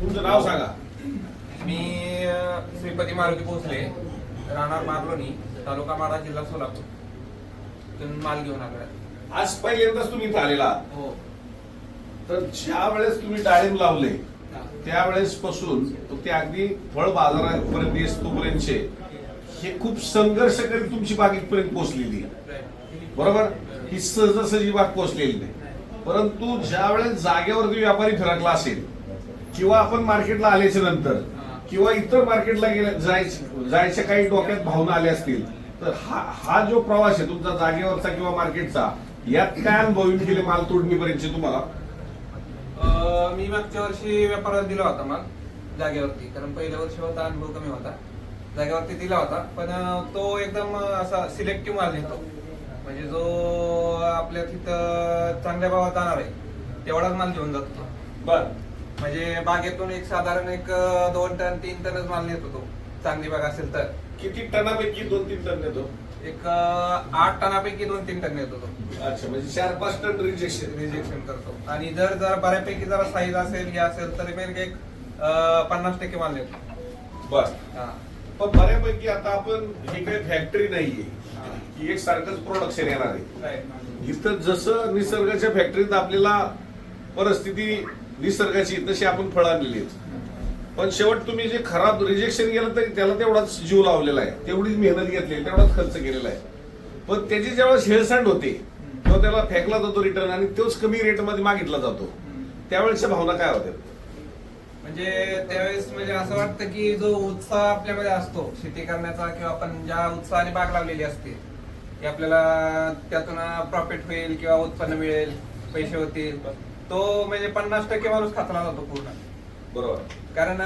तुमचं नाव सांगा. मी श्रीपती मारुती भोसले राहणार मारलोणी तालुका माडा जिल्हा सोलापूर. माल घेऊन आलो आज पहिल्यांदाच तुम्ही इथं आलेला. हो. तर ज्या वेळेस तुम्ही डाळिंब लावले त्यावेळेस पासून ते अगदी फळ बाजारापर्यंत येतोपर्यंतचे हे खूप संघर्ष करीत तुमची बाग इथपर्यंत पोहोचलेली बरोबर? ही सहजासहजी बाग पोहोचलेली नाही. परंतु ज्या वेळेस जागेवरती व्यापारी फिरकला असेल किंवा आपण मार्केटला आल्याच्यानंतर किंवा इतर मार्केटला गेल्या जायच्या जायच्या काही डोक्यात भावना आल्या असतील तर हा हा जो प्रवास आहे तुमचा जागेवरचा किंवा मार्केटचा यात काय अनुभव येऊन गेले माल तोडणीपर्यंतचे तुम्हाला? अ, मी मागच्या वर्षी व्यापाराला दिला होता माल जागेवरती कारण पहिल्या वर्षी होता अनुभव कमी होता. जागेवरती दिला होता पण अ, तो एकदम अ, असा सिलेक्टिव्ह माल देतो म्हणजे जो आपल्या तिथं चांगल्या भावात जाणार आहे तेवढाच माल घेऊन जातो. बर. म्हणजे बागेतून एक साधारण एक दोन टन तीन टनच माल नेतो तो चांगली बाग असेल तर. किती टनापैकी दोन तीन टन देतो एक आठ टनापैकी दोन तीन टन नेतो तो अच्छा म्हणजे चार पाच टन रिजेक्शन रिजेक्शन करतो. आणि जर जरा बऱ्यापैकी जरा साईज असेल हे असेल तर एक पन्नास टक्के माल नेतो. बर हा. पण बऱ्यापैकी आता आपण ही काही फॅक्टरी नाहीये. की एक सारखंच प्रोडक्शन येणार आहे. इथं जसं निसर्गाच्या फॅक्टरीत आपल्याला परिस्थिती निसर्गाची तशी आपण फळं आणलेली आहेत. पण शेवट तुम्ही जे खराब रिजेक्शन केलं तरी त्याला तेवढाच जीव लावलेला आहे. तेवढीच मेहनत घेतली तेवढाच खर्च केलेला आहे. पण त्याची जेव्हा हेळसांड होते तेव्हा त्याला फेकला जातो रिटर्न आणि तोच कमी रेटमध्ये मागितला जातो. त्यावेळेसच्या भावना काय होत्या? म्हणजे त्यावेळेस म्हणजे असं वाटतं की जो उत्साह आपल्यामध्ये असतो शेती करण्याचा किंवा आपण ज्या उत्साहाने बाग लावलेली असते की आपल्याला त्यातून प्रॉफिट होईल किंवा उत्पन्न मिळेल पैसे होतील. तो म्हणजे पन्नास टक्के माणूस खातला जातो पूर्ण. बरोबर. कारण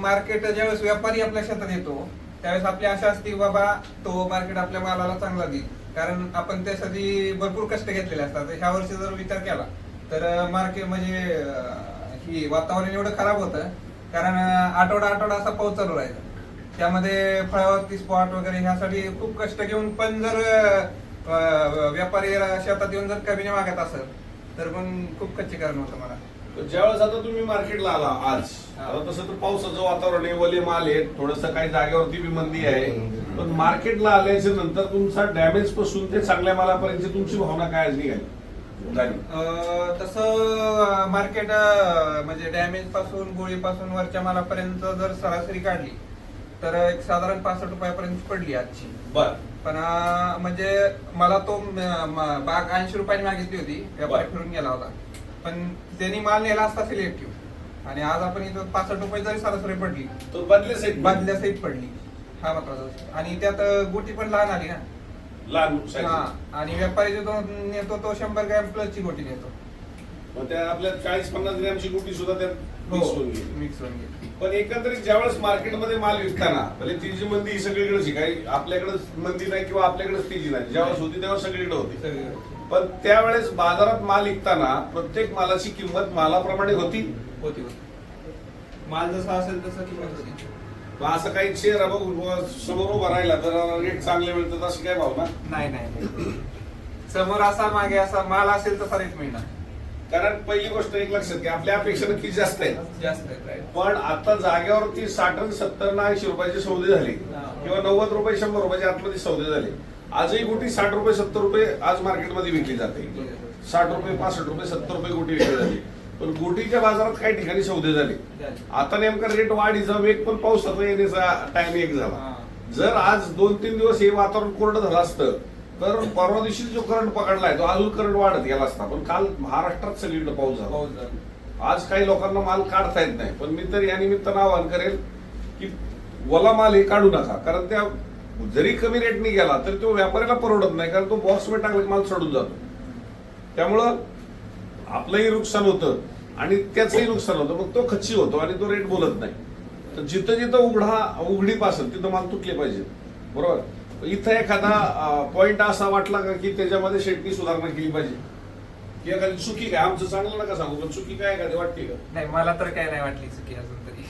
मार्केट ज्यावेळेस व्यापारी आपल्या शेतात येतो त्यावेळेस आपली आशा असते बाबा तो मार्केट आपल्या मालाला चांगला देईल. कारण आपण त्यासाठी भरपूर कष्ट घेतलेले असतात. ह्या वर्षी जर विचार केला तर मार्केट म्हणजे ही वातावरण एवढं खराब होतं. कारण आठवडा आठवडा असा पाऊस चालू राहायचा. त्यामध्ये फळावरती स्पॉट वगैरे ह्यासाठी खूप कष्ट घेऊन पण जर व्यापारी शेतात येऊन जर कमी मागत असेल तर पण खूप कच्ची कारण होतं मला. ज्यावेळेस आता तुम्ही मार्केटला आला आज हा. आता तसं तर पावसाचं वातावरण आहे वले माल आहे थोडस काही जागेवरती बी मंदी आहे. पण मार्केटला आल्याच्यानंतर तुमचा डॅमेजपासून ते चांगल्या मालापर्यंत तुमची भावना काय निघाली? झाली. अं, तसं मार्केट म्हणजे डॅमेजपासून गोळीपासून वरच्या मालापर्यंत जर सरासरी काढली तर एक साधारण पासष्ट रुपयापर्यंत पडली आजची. बर. पण अं, म्हणजे मला तो म- म- बाग ऐंशी रुपयांनी मागितली होती. व्यापारी बरं. फिरून गेला होता. पण त्यांनी माल नेला असता सिलेक्टिव्ह. आणि आज आपण इथं पासष्ट रुपये जरी सरासरी पडली. तो बदले साईड बादल्या सहित पडली. हा महत्त्वाचा विषय. आणि त्यात अं, गोटी पण लहान आली ना. लहान. हा. आणि व्यापारी जो तो नेतो तो शंभर ग्रॅम प्लस ची गोटी नेतो. मग त्या आपल्या चाळीस पन्नास ग्रॅमची गुटी सुद्धा त्यात मिक्स होऊन गेली. मिक्स होऊन गेली. पण एकंदरीत ज्यावेळेस मार्केटमध्ये माल विकताना म्हणजे ती जी मंदी ही सगळीकडेच. काही आपल्याकडेच मंदी नाही किंवा आपल्याकडेच ती जी नाही. ज्यावेळेस होती तेव्हा सगळीकडे होती. सगळी पण त्यावेळेस बाजारात माल विकताना प्रत्येक मालाची किंमत मालाप्रमाणे होती. होती होती. माल जसा असेल तसं किंमत होती. मग असं काही बघून बुवा समोर उभा राहिला तर रेट चांगले मिळतात अशी काय भावना? नाही नाही. समोर असा मागे असा माल असेल तसा रेट मिळणार. कारण पहिली गोष्ट एक लक्षात घ्या आपल्या अपेक्षा नक्की जास्त आहे. पण आता जागेवरती साठ आणि सत्तर ना ऐंशी रुपयाचे सौदे झाले. किंवा नव्वद रुपये शंभर रुपयाचे आतमध्ये सौदे झाले आजही गुटी साठ रुपये सत्तर रुपये आज मार्केटमध्ये विकली जाते साठ रुपये पासष्ट रुपये सत्तर रुपये गुटी विकली जाते पण गुटीच्या बाजारात काही ठिकाणी सौदे झाले. आता नेमका रेट वाढीचा वेग पण पावसाचा येण्याचा टाइम एक झाला. जर आज दोन तीन दिवस हे वातावरण कोरडं झालं असतं तर परवा दिवशी जो करंट पकडलाय तो अजून करंट वाढत गेला असता. पण काल महाराष्ट्रात सगळीकडे पाऊस झाला. आज काही लोकांना माल काढता येत नाही. पण मी तर या निमित्तानं आवाहन करेल की ओला माल हे काढू नका. कारण त्या जरी कमी रेटने गेला तरी तो व्यापाऱ्याला परवडत नाही. कारण तो बॉक्समध्ये टाकला की माल चढून जातो. त्यामुळं आपलंही नुकसान होतं आणि त्याचंही नुकसान होतं. मग तो खच्ची होतो आणि तो रेट बोलत नाही. तर जिथं जिथं उघडा उघडीप असेल तिथं माल तुटले पाहिजे बरोबर? इथं एखादा पॉइंट असा वाटला का की त्याच्यामध्ये शेटनी सुधारणा केली पाहिजे? की एखादी चुकी काय? आमचं चांगलं नका सांगू पण चुकी काय एखादी वाटते का? नाही मला तर काय नाही वाटली चुकी अजून तरी.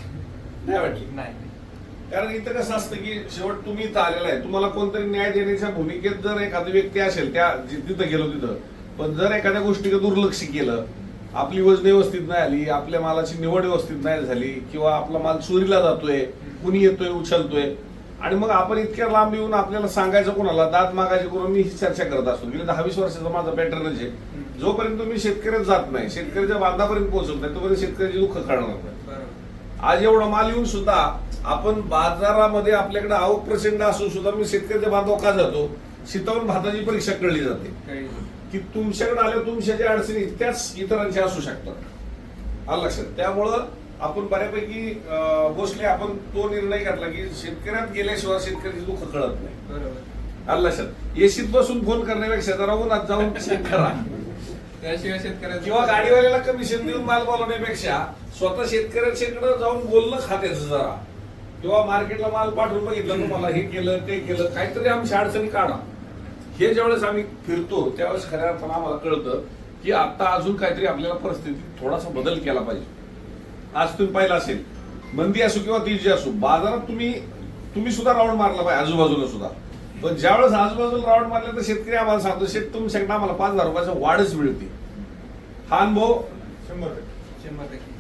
नाही वाटली? नाही. कारण इथं कसं असतं की शेवट तुम्ही इथं आलेला आहे. तुम्हाला कोणतरी न्याय देण्याच्या भूमिकेत जर एखादी व्यक्ती असेल त्या तिथं गेलो तिथं पण जर एखाद्या गोष्टीकडे दुर्लक्ष केलं आपली वजन व्यवस्थित नाही आली आपल्या मालाची निवड व्यवस्थित नाही झाली किंवा आपला माल चोरीला जातोय कुणी येतोय उचलतोय आणि मग आपण इतक्या लांब येऊन आपल्याला सांगायचं कोणाला दात मागायचे करून मी ही चर्चा करत असतो. गेल्या दहा वीस वर्षाचा माझा पॅटर्नच आहे. जोपर्यंत तुम्ही शेतकऱ्यात जात नाही शेतकऱ्याच्या बांधापर्यंत पोहोचत नाही तोपर्यंत शेतकऱ्याची दुःख कळणार नाही. आज एवढा माल येऊन सुद्धा आपण बाजारामध्ये आपल्याकडे आवक प्रचंड असून सुद्धा मी शेतकऱ्याच्या बांधावर का जातो? शीतावून भाताची परीक्षा कळली जाते. की तुमच्याकडे आल्या तुमच्या ज्या अडचणी त्याच इतरांच्या असू शकतात. आलं लक्षात? त्यामुळं आपण बऱ्यापैकी भोसले आपण तो निर्णय घेतला की शेतकऱ्यात गेल्याशिवाय शेतकऱ्याचे दुःख कळत नाही. लक्षात? एसीत बसून फोन करण्यापेक्षा जरा उन्हात जाऊन करा. त्याशिवाय शेतकऱ्याचं किंवा गाडीवाल्याला कमिशन देऊन माल बोलवण्यापेक्षा स्वतः शेतकऱ्याच्याकडे जाऊन बोलणं खात्याचं जरा. किंवा मार्केटला माल पाठवून बघितलं तुम्हाला हे केलं ते केलं काहीतरी आमच्या अडचणी काढा. हे ज्यावेळेस आम्ही फिरतो त्यावेळेस खऱ्या अर्थानं आम्हाला कळतं की आता अजून काहीतरी आपल्याला परिस्थितीत थोडासा बदल केला पाहिजे. आज तुम्ही पाहिलं असेल मंदी असो किंवा तेजी असो बाजारात तुम्ही तुम्ही सुद्धा राऊंड मारला पाहिजे आजूबाजूला सुद्धा. पण ज्यावेळेस आजूबाजूला राऊंड मारले तर शेतकरी आम्हाला सांगतो शेत तुमच्याकडे आम्हाला पाच हजार रुपयाचा वाढच मिळते. हा अनुभव? शंभर टक्के शंभर टक्के.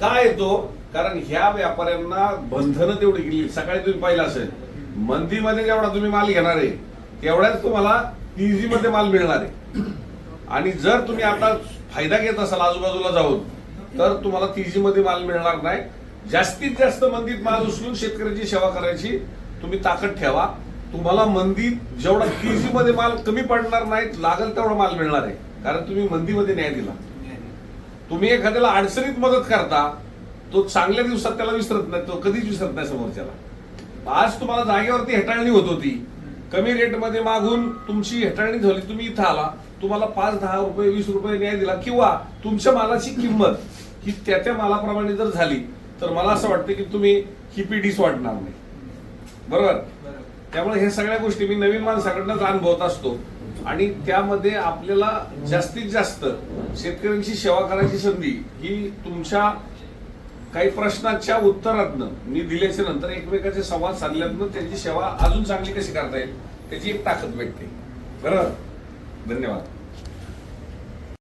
का येतो? कारण ह्या व्यापाऱ्यांना बंधनं तेवढी गेली. सकाळी तुम्ही पाहिलं असेल मंदीमध्ये जेवढा तुम्ही माल घेणार आहे तेवढ्याच तुम्हाला इझी मध्ये माल मिळणार आहे. आणि जर तुम्ही आता फायदा घेत असाल आजूबाजूला जाऊन तर तुम्हाला तीजी मध्ये माल मिळणार नाही. जास्तीत जास्त मंदीत माल उचलून शेतकऱ्याची सेवा करायची. तुम्ही ताकद ठेवा. तुम्हाला मंदीत जेवढा तीजी मध्ये माल कमी पडणार नाही लागेल तेवढा माल मिळणार आहे. कारण तुम्ही मंदीमध्ये न्याय दिला. तुम्ही एखाद्याला अडचणीत मदत करता तो चांगल्या दिवसात त्याला विसरत नाही तो कधीच विसरत नाही समोरच्याला. आज तुम्हाला जागेवरती हेटाळणी होत होती. कमी रेटमध्ये मागून तुमची हेटाळणी झाली तुम्ही इथं आला. तुम्हाला पाच दहा रुपये वीस रुपये न्याय दिला किंवा तुमच्या मालाची किंमत ही त्या त्या मालाप्रमाणे जर झाली तर मला असं वाटतं की तुम्ही ही पिढीच वाटणार नाही. बरोबर? बरोबर. त्यामुळे हे सगळ्या गोष्टी मी नवीन माणसाकडनंच अनुभवत असतो. आणि त्यामध्ये आपल्याला जास्तीत जास्त शेतकऱ्यांची सेवा करायची संधी ही तुमच्या काही प्रश्नाच्या उत्तरातनं मी दिल्याच्या नंतर एकमेकाचे संवाद साधल्यातनं त्यांची सेवा अजून चांगली कशी करता येईल त्याची एक ताकद भेटते. बरोबर? धन्यवाद.